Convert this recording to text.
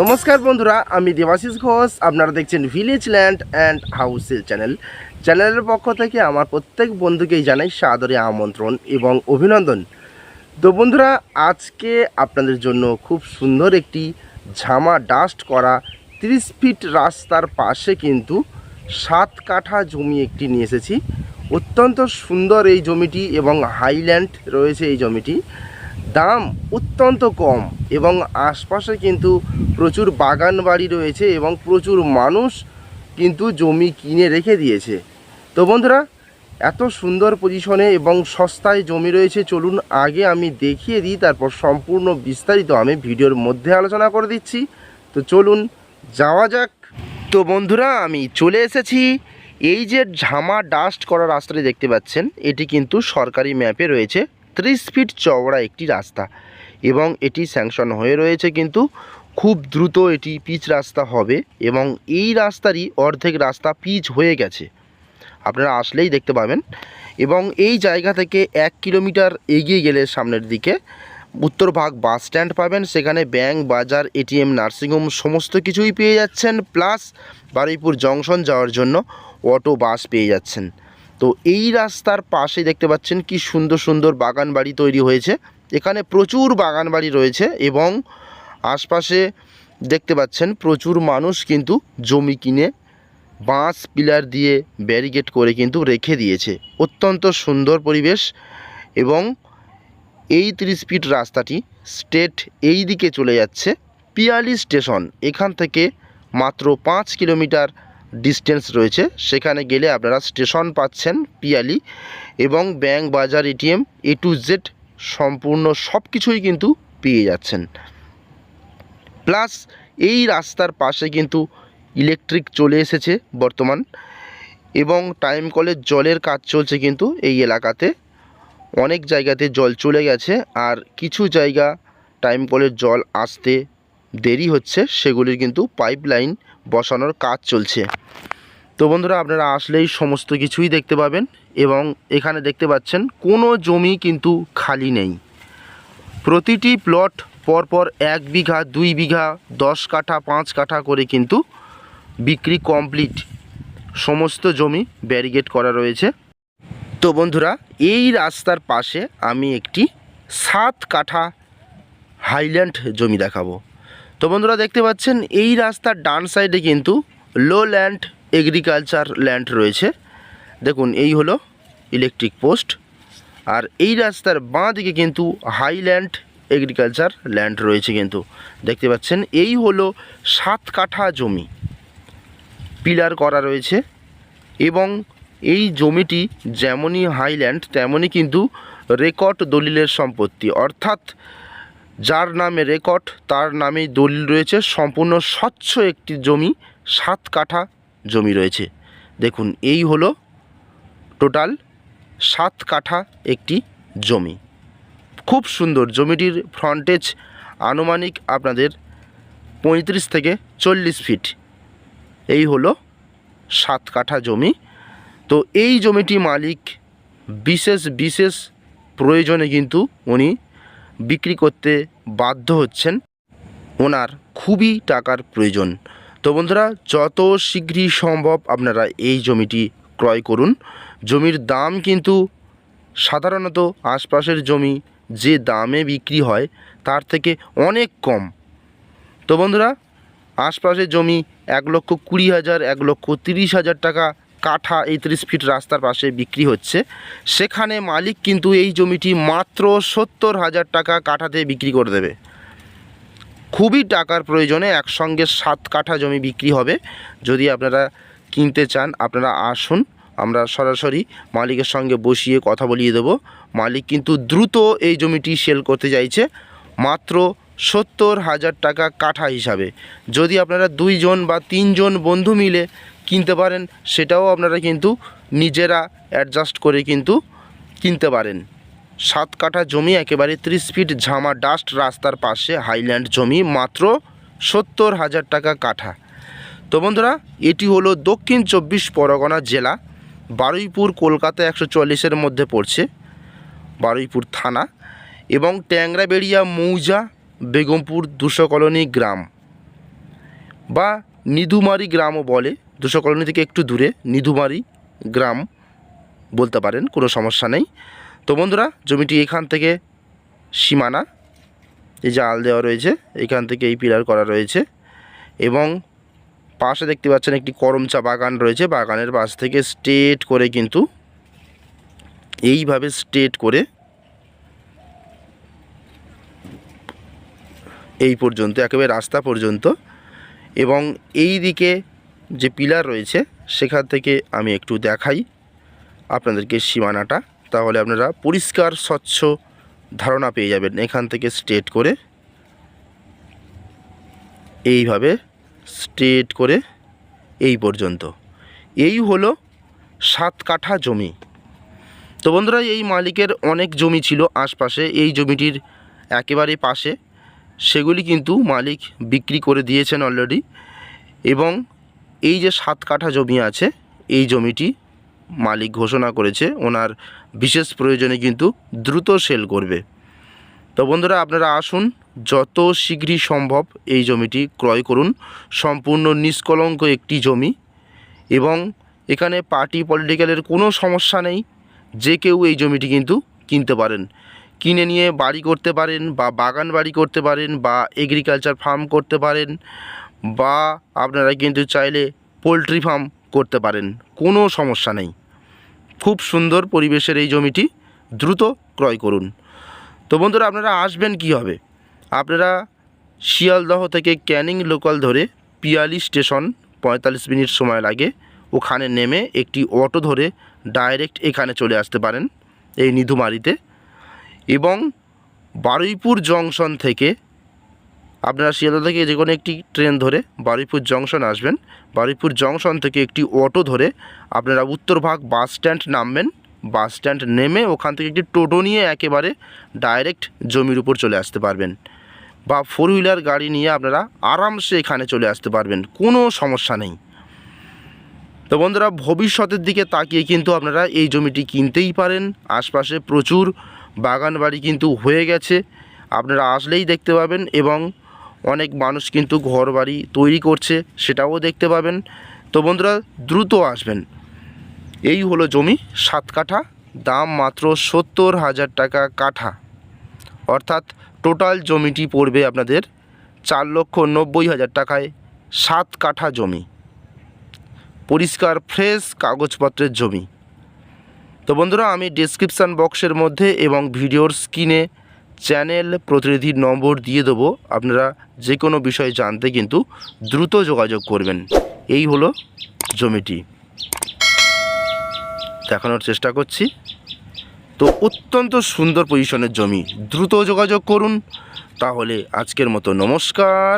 নমস্কার বন্ধুরা, আমি দেবাশিস ঘোষ। আপনারা দেখছেন ভিলেজ ল্যান্ড অ্যান্ড হাউসের চ্যানেল চ্যানেলের পক্ষ থেকে আমার প্রত্যেক বন্ধুকেই জানাই সাদরে আমন্ত্রণ এবং অভিনন্দন। তো বন্ধুরা, আজকে আপনাদের জন্য খুব সুন্দর একটি ঝামা ডাস্ট করা তিরিশ ফিট রাস্তার পাশে কিন্তু সাত কাঠা জমি একটি নিয়ে এসেছি। অত্যন্ত সুন্দর এই জমিটি এবং হাইল্যান্ড রয়েছে এই জমিটি। দাম অত্যন্ত কম এবং আশপাশে কিন্তু প্রচুর বাগান বাড়ি রয়েছে এবং প্রচুর মানুষ কিন্তু জমি কিনে রেখে দিয়েছে। তো বন্ধুরা, এত সুন্দর পজিশনে এবং সস্তায় জমি রয়েছে, চলুন আগে আমি দেখিয়ে দিই, তারপর সম্পূর্ণ বিস্তারিত আমি ভিডিওর মধ্যে আলোচনা করে দিচ্ছি। তো চলুন যাওয়া যাক। তো বন্ধুরা, আমি চলে এসেছি। এই যে ঝামা ডাস্ট করা রাস্তাটি দেখতে পাচ্ছেন, এটি কিন্তু সরকারি ম্যাপে রয়েছে। ত্রিশ ফিট চওড়া একটি রাস্তা এবং এটি স্যাংশন হয়ে রয়েছে কিন্তু খুব দ্রুত এটি পিচ রাস্তা হবে এবং এই রাস্তারই অর্ধেক রাস্তা পিচ হয়ে গেছে। আপনারা আসলেই দেখতে পাবেন এবং এই জায়গা থেকে এক কিলোমিটার এগিয়ে গেলে সামনের দিকে উত্তরভাগ বাস স্ট্যান্ড পাবেন, সেখানে ব্যাংক, বাজার এটিএম নার্সিংহোম সমস্ত কিছুই পেয়ে যাচ্ছেন, প্লাস বারুইপুর জংশন যাওয়ার জন্য অটো, বাস পেয়ে যাচ্ছেন। তো এই রাস্তার পাশে দেখতে পাচ্ছেন কি সুন্দর সুন্দর বাগান বাড়ি তৈরি হয়েছে। এখানে প্রচুর বাগান বাড়ি রয়েছে এবং আশপাশে দেখতে পাচ্ছেন প্রচুর মানুষ কিন্তু জমি কিনে বাঁশ পিলার দিয়ে ব্যারিকেড করে কিন্তু রেখে দিয়েছে। অত্যন্ত সুন্দর পরিবেশ এবং এই তিরিশ ফিট রাস্তাটি স্টেট এই দিকে চলে যাচ্ছে। পিয়ালি স্টেশন, এখান থেকে মাত্র পাঁচ কিলোমিটার ডিস্টেন্স রয়েছে, সেখানে গেলে আপনারা স্টেশন পাচ্ছেন পিয়ালি এবং ব্যাংক বাজার এটিএম এ টু জেড সম্পূর্ণ সব কিছুই কিন্তু পেয়ে যাচ্ছেন। প্লাস এই রাস্তার পাশে কিন্তু ইলেকট্রিক চলে এসেছে বর্তমান এবং টাইম কলের জলের কাজ চলছে কিন্তু এই এলাকাতে। অনেক জায়গাতে জল চলে গেছে আর কিছু জায়গা টাইম কলের জল আসতে দেরি হচ্ছে, সেগুলির কিন্তু পাইপ লাইন বসানোর কাজ চলছে। তো বন্ধুরা, আপনারা আসলেই সমস্ত কিছুই দেখতে পাবেন এবং এখানে দেখতে পাচ্ছেন, কোনো জমি কিন্তু খালি নেই। প্রতিটি প্লট পরপর এক বিঘা, দুই বিঘা, দশ কাঠা, পাঁচ কাঠা করে কিন্তু বিক্রি কমপ্লিট সমস্ত জমি ব্যারিকেড করা রয়েছে। তো বন্ধুরা, এই রাস্তার পাশে আমি একটি সাত কাঠা হাইল্যান্ড জমি দেখাবো। তো বন্ধুরা দেখতে পাচ্ছেন, এই রাস্তার ডান সাইডে কিন্তু লো ল্যান্ড এগ্রিকালচার ল্যান্ড রয়েছে। দেখুন, এই হলো ইলেকট্রিক পোস্ট আর এই রাস্তার বাঁ দিকে কিন্তু হাইল্যান্ড এগ্রিকালচার ল্যান্ড রয়েছে কিন্তু। দেখতে পাচ্ছেন, এই হলো সাত কাঠা জমি পিলার করা রয়েছে এবং এই জমিটি যেমনই হাইল্যান্ড তেমনই কিন্তু রেকর্ড দলিলের সম্পত্তি। অর্থাৎ যার নামে রেকর্ড, তার নামেই দলিল রয়েছে, সম্পূর্ণ স্বচ্ছ একটি জমি, সাত কাঠা জমি রয়েছে। দেখুন, এই হলো টোটাল সাত কাঠা একটি জমি। খুব সুন্দর, জমিটির ফ্রন্টেজ আনুমানিক আপনাদের পঁয়ত্রিশ থেকে চল্লিশ ফিট এই হলো সাত কাঠা জমি। তো এই জমিটি মালিক বিশেষ বিশেষ প্রয়োজনে কিন্তু উনি বিক্রি করতে বাধ্য হচ্ছেন। ওনার খুবই টাকার প্রয়োজন। তো বন্ধুরা, যত শীঘ্রই সম্ভব আপনারা এই জমিটি ক্রয় করুন। জমির দাম কিন্তু সাধারণত আশপাশের জমি যে দামে বিক্রি হয়, তার থেকে অনেক কম। তো বন্ধুরা, আশপাশের জমি এক লক্ষ কুড়ি হাজার, এক লক্ষ তিরিশ হাজার টাকা কাঠা এই ত্রিশ ফিট রাস্তার পাশে বিক্রি হচ্ছে। সেখানে মালিক কিন্তু এই জমিটি মাত্র সত্তর হাজার টাকা কাঠাতে বিক্রি করে দেবে। খুবই টাকার প্রয়োজনে একসঙ্গে সাত কাঠা জমি বিক্রি হবে। যদি আপনারা কিনতে চান, আপনারা আসুন, আমরা সরাসরি মালিকের সঙ্গে বসিয়ে কথা বলিয়ে দেব। মালিক কিন্তু দ্রুত এই জমিটি সেল করতে চাইছে, মাত্র সত্তর হাজার টাকা কাঠা হিসাবে। যদি আপনারা দুইজন বা তিনজন বন্ধু মিলে কিনতে পারেন, সেটাও আপনারা কিন্তু নিজেরা অ্যাডজাস্ট করে কিন্তু কিনতে পারেন। সাত কাঠা জমি, একেবারে ত্রিশ ফিট ঝামা ডাস্ট রাস্তার পাশে হাইল্যান্ড জমি, মাত্র সত্তর হাজার টাকা কাঠা। তো বন্ধুরা, এটি হলো দক্ষিণ চব্বিশ পরগনা জেলা, বারুইপুর কলকাতা একশো চল্লিশের মধ্যে পড়ছে, বারুইপুর থানা এবং ট্যাংরাবেড়িয়া, মৌজা, বেগমপুর দুশো কলোনি গ্রাম বা নিধুমারি গ্রামও বলে। দুশো কলোনি থেকে একটু দূরে, নিধুমারি গ্রাম বলতে পারেন, কোনো সমস্যা নেই। তো বন্ধুরা, জমিটি এখান থেকে সীমানা, এই আল দেওয়া রয়েছে, এখান থেকে এই পিলার করা রয়েছে এবং পাশে দেখতে পাচ্ছেন একটি করমচা বাগান রয়েছে। বাগানের পাশ থেকে স্ট্রেট করে কিন্তু এইভাবে স্ট্রেট করে এই পর্যন্ত, একেবারে রাস্তা পর্যন্ত এবং এই দিকে যে পিলার রয়েছে, সেখান থেকে আমি একটু দেখাই আপনাদেরকে সীমানাটা। তাহলে আপনারা পরিষ্কার, স্বচ্ছ ধারণা পেয়ে যাবেন এখান থেকে স্ট্রেট করে। এইভাবে স্ট্রেট করে এই পর্যন্ত। এই হলো সাত কাঠা জমি। তো বন্ধুরা, এই মালিকের অনেক জমি ছিল আশপাশে। এই জমিটির একেবারে পাশে। সেগুলি কিন্তু মালিক বিক্রি করে দিয়েছেন অলরেডি এবং এই যে সাত কাঠা জমি আছে, এই জমিটি মালিক ঘোষণা করেছে, ওনার বিশেষ প্রয়োজনে কিন্তু দ্রুত সেল করবে। তো বন্ধুরা, আপনারা আসুন, যত শীঘ্রই সম্ভব এই জমিটি ক্রয় করুন। সম্পূর্ণ নিষ্কলঙ্ক একটি জমি এবং এখানে পার্টি পলিটিক্যালের কোনো সমস্যা নেই, যে কেউ এই জমিটি কিন্তু কিনতে পারেন। কিনে নিয়ে বাড়ি করতে পারেন বা বাগান বাড়ি করতে পারেন বা এগ্রিকালচার ফার্ম করতে পারেন বা আপনারা কিন্তু চাইলে পোলট্রি ফার্ম করতে পারেন, কোনো সমস্যা নেই। খুব সুন্দর পরিবেশের এই জমিটি দ্রুত ক্রয় করুন। তো বন্ধুরা, আপনারা আসবেন কি হবে আপনারা শিয়ালদহ থেকে ক্যানিং লোকাল ধরে পিয়ালি স্টেশন, পঁয়তাল্লিশ মিনিট সময় লাগে। ওখানে নেমে একটি অটো ধরে ডাইরেক্ট এখানে চলে আসতে পারেন এই নিধুমারিতে। এবং বারুইপুর জংশন থেকে আপনারা শিয়ালদা থেকে যে কোনো একটি ট্রেন ধরে বারুইপুর জংশন আসবেন। বারুইপুর জংশন থেকে একটি অটো ধরে আপনারা উত্তরভাগ বাস স্ট্যান্ড নামবেন। বাস স্ট্যান্ড নেমে ওখান থেকে একটি টোটো নিয়ে একেবারে ডাইরেক্ট জমির উপর চলে আসতে পারবেন বা ফোর হুইলার গাড়ি নিয়ে আপনারা আরামসে এখানে চলে আসতে পারবেন, কোনো সমস্যা নেই। তো বন্ধুরা, ভবিষ্যতের দিকে তাকিয়ে কিন্তু আপনারা এই জমিটি কিনতেই পারেন। আশপাশে প্রচুর বাগান বাড়ি কিন্তু হয়ে গেছে। আপনারা আসলেই দেখতে পাবেন এবং অনেক মানুষ কিন্তু ঘর বাড়ি তৈরি করছে, সেটাও দেখতে পাবেন। তো বন্ধুরা, দ্রুত আসবেন। এই হলো জমি, সাত কাঠা, দাম মাত্র সত্তর হাজার টাকা কাঠা। অর্থাৎ টোটাল জমিটি পড়বে আপনাদের চার লক্ষ নব্বই হাজার টাকায় সাত কাঠা জমি। পরিষ্কার, ফ্রেশ কাগজপত্রের জমি। তো বন্ধুরা, আমি ডেসক্রিপশান বক্সের মধ্যে এবং ভিডিওর স্ক্রিনে চ্যানেল প্রতিনিধির নম্বর দিয়ে দেবো। আপনারা যে কোনো বিষয়ে জানতে কিন্তু দ্রুত যোগাযোগ করবেন। এই হলো জমিটি। দেখানোর চেষ্টা করছি। তো অত্যন্ত সুন্দর পজিশনের জমি। দ্রুত যোগাযোগ করুন। তাহলে আজকের মতো নমস্কার।